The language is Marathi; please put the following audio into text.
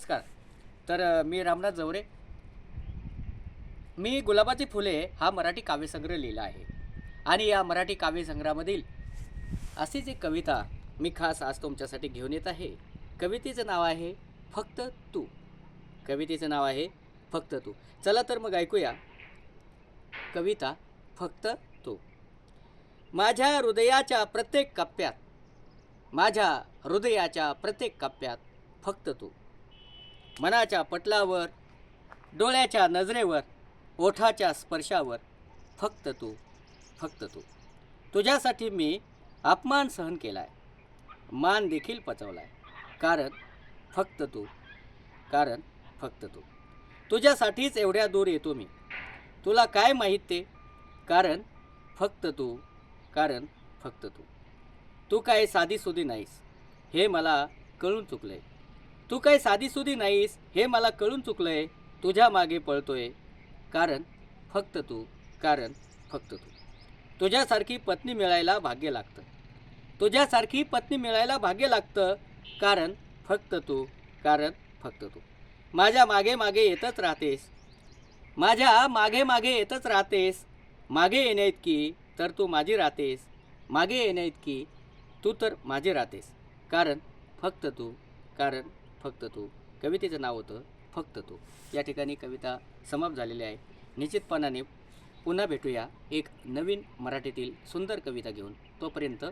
नमस्कार. तर मी रामनाथ जवरे. मी गुलाबाची फुले हा मराठी काव्यसंग्रह लिहिला आहे. आणि या मराठी काव्यसंग्रहामधील अशीच एक कविता मी खास आज तुमच्यासाठी घेऊन येत आहे कवितेचं नाव आहे फक्त तू. कवितेचं नाव आहे फक्त तू. चला तर मग ऐकूया. कविता फक्त तू. माझ्या हृदयाच्या प्रत्येक कप्प्यात माझ्या हृदयाच्या प्रत्येक कप्प्यात फक्त तू. मनाच्या पटलावर डोळ्याच्या नजरेवर ओठाच्या स्पर्शावर. फक्त तू फक्त तू. तुझ्यासाठी मी अपमान सहन केला आहे मान देखील पचवला आहे कारण फक्त तू कारण फक्त तू. तुझ्यासाठीच एवढ्या दूर येतो मी. तुला काय माहीत ते? कारण फक्त तू कारण फक्त तू. तू काय साधीसुधी नाहीस. हे मला कळून चुकलं आहे तू काय साधीसुधी नाहीस हे मला कळून चुकलंय. तुझ्या मागे पळतोय. कारण फक्त तू कारण फक्त तू. तुझ्यासारखी पत्नी मिळायला भाग्य लागतं. तुझ्यासारखी पत्नी मिळायला भाग्य लागतं. कारण फक्त तू कारण फक्त तू. माझ्या मागे मागे येतच राहतेस. माझ्या मागे मागे येतच राहतेस. मागे येण्याइतकी तर तू माझी राहतेस. मागे येण्याइतकी तू तर माझी राहतेस. कारण फक्त तू कारण फक्त तू. कवितेचं नाव होतं फक्त तू. या ठिकाणी कविता समाप्त झालेली आहे. निश्चितपणाने पुन्हा भेटूया एक नवीन मराठीतील सुंदर कविता घेऊन. तोपर्यंत